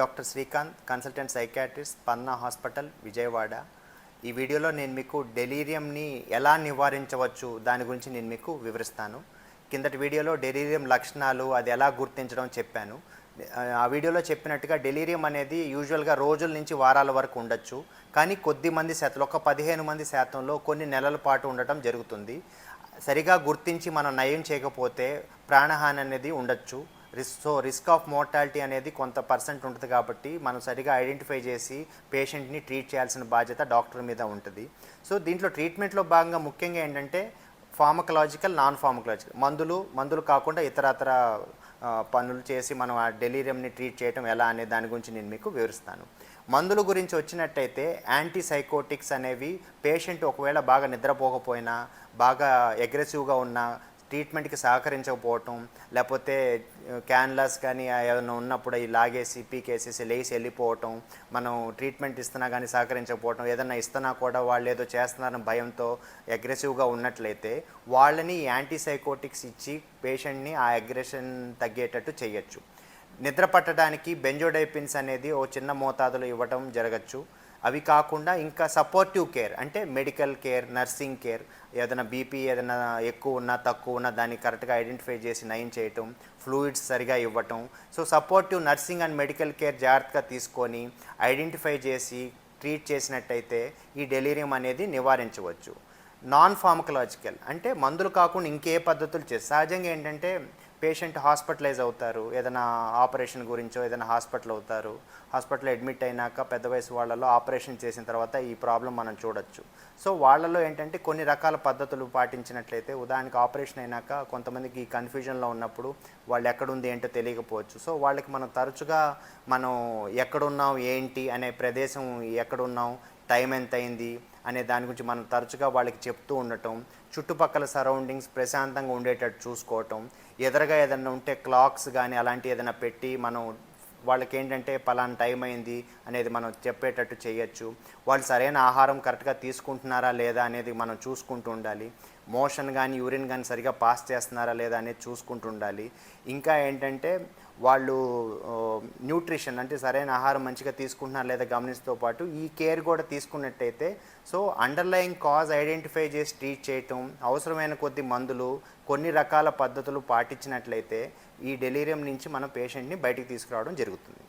Doctor Srikanth consultant psychiatrist Panna hospital Vijayawada. ఈ వీడియోలో నేను మీకు డెలీరియంని ఎలా నివారించవచ్చు దాని గురించి నేను మీకు వివరిస్తాను. కిందటి వీడియోలో డెలీరియం లక్షణాలు అది ఎలా గుర్తించడం చెప్పాను. ఆ వీడియోలో చెప్పినట్టుగా డెలీరియం అనేది యూజువల్గా రోజుల నుంచి వారాల వరకు ఉండొచ్చు. కానీ కొద్ది మంది శాతంలో ఒక పదిహేను మంది శాతంలో కొన్ని నెలల పాటు ఉండటం జరుగుతుంది. సరిగా గుర్తించి మనం నయం చేయకపోతే ప్రాణహాని అనేది ఉండొచ్చు. రిస్ సో రిస్క్ ఆఫ్ మోర్టాలిటీ అనేది కొంత పర్సెంట్ ఉంటుంది కాబట్టి మనం సరిగా ఐడెంటిఫై చేసి పేషెంట్ని ట్రీట్ చేయాల్సిన బాధ్యత డాక్టర్ మీద ఉంటుంది. సో దీంట్లో ట్రీట్మెంట్లో భాగంగా ముఖ్యంగా ఏంటంటే ఫార్మకలాజికల్ నాన్ ఫార్మకలాజికల్ మందులు మందులు కాకుండా ఇతరతర పనులు చేసి మనం ఆ డెలీరియంని ట్రీట్ చేయటం ఎలా అనే దాని గురించి నేను మీకు వివరిస్తాను. మందుల గురించి వచ్చినట్టయితే యాంటీసైకోటిక్స్ అనేవి పేషెంట్ ఒకవేళ బాగా నిద్రపోకపోయినా బాగా అగ్రెసివ్గా ఉన్న ట్రీట్మెంట్కి సహకరించకపోవటం లేకపోతే క్యాన్లాస్ కానీ ఏదైనా ఉన్నప్పుడు అవి లాగేసి పీకేసేసి లేచి వెళ్ళిపోవటం మనం ట్రీట్మెంట్ ఇస్తున్నా కానీ సహకరించకపోవటం ఏదైనా ఇస్తున్నా కూడా వాళ్ళు ఏదో చేస్తున్నారని భయంతో అగ్రెసివ్గా ఉన్నట్లయితే వాళ్ళని యాంటీసైకోటిక్స్ ఇచ్చి పేషెంట్ని ఆ అగ్రెషన్ తగ్గేటట్టు చేయొచ్చు. నిద్ర పట్టడానికి బెంజోడైపిన్స్ అనేది ఓ చిన్న మోతాదులో ఇవ్వటం జరగచ్చు. అవి కాకుండా ఇంకా సపోర్టివ్ కేర్ అంటే మెడికల్ కేర్ నర్సింగ్ కేర్ ఏదైనా బీపీ ఏదైనా ఎక్కువ ఉన్నా తక్కువ ఉన్నా దాన్ని కరెక్ట్గా ఐడెంటిఫై చేసి నయం చేయటం ఫ్లూయిడ్స్ సరిగా ఇవ్వటం. So supportive nursing and medical care జాగ్రత్తగా తీసుకొని ఐడెంటిఫై చేసి ట్రీట్ చేసినట్టయితే ఈ డెలీరియం అనేది నివారించవచ్చు. నాన్ ఫార్మకలాజికల్ అంటే మందులు కాకుండా ఇంకే పద్ధతులు చేసి సహజంగా ఏంటంటే పేషెంట్ హాస్పిటలైజ్ అవుతారు. ఏదైనా ఆపరేషన్ గురించో ఏదైనా హాస్పిటల్ అవుతారు. హాస్పిటల్ అడ్మిట్ అయినాక పెద్ద వయసు వాళ్ళలో ఆపరేషన్ చేసిన తర్వాత ఈ ప్రాబ్లం మనం చూడొచ్చు. సో వాళ్ళలో ఏంటంటే కొన్ని రకాల పద్ధతులు పాటించినట్లయితే ఉదాహరణకి ఆపరేషన్ అయినాక కొంతమందికి ఈ కన్ఫ్యూజన్లో ఉన్నప్పుడు వాళ్ళు ఎక్కడుంది ఏంటో తెలియకపోవచ్చు. సో వాళ్ళకి మనం తరచుగా మనం ఎక్కడున్నాం ఏంటి అనే ప్రదేశం ఎక్కడున్నాం టైం ఎంత అయింది అనే దాని గురించి మనం తరచుగా వాళ్ళకి చెప్తూ ఉండటం చుట్టుపక్కల సరౌండింగ్స్ ప్రశాంతంగా ఉండేటట్టు చూసుకోవటం ఎదురుగా ఏదైనా ఉంటే క్లాక్స్ కానీ అలాంటి ఏదైనా పెట్టి మనం వాళ్ళకి ఏంటంటే పలానా టైం అయింది అనేది మనం చెప్పేటట్టు చేయొచ్చు. వాళ్ళు సరైన ఆహారం కరెక్ట్గా తీసుకుంటున్నారా లేదా అనేది మనం చూసుకుంటూ ఉండాలి. మోషన్ కానీ యూరిన్ కానీ సరిగా పాస్ చేస్తున్నారా లేదా అనేది చూసుకుంటూ ఉండాలి. ఇంకా ఏంటంటే వాళ్ళు న్యూట్రిషన్ అంటే సరైన ఆహారం మంచిగా తీసుకుంటున్నారు లేదా గమనిస్తూ పాటు ఈ కేర్ కూడా తీసుకున్నట్టయితే సో అండర్లయింగ్ కాజ్ ఐడెంటిఫై చేసి ట్రీట్ చేయటం అవసరమైన కొద్ది మందులు కొన్ని రకాల పద్ధతులు పాటించినట్లయితే ఈ డెలీరియం నుంచి మన పేషెంట్ని బయటికి తీసుకురావడం జరుగుతుంది.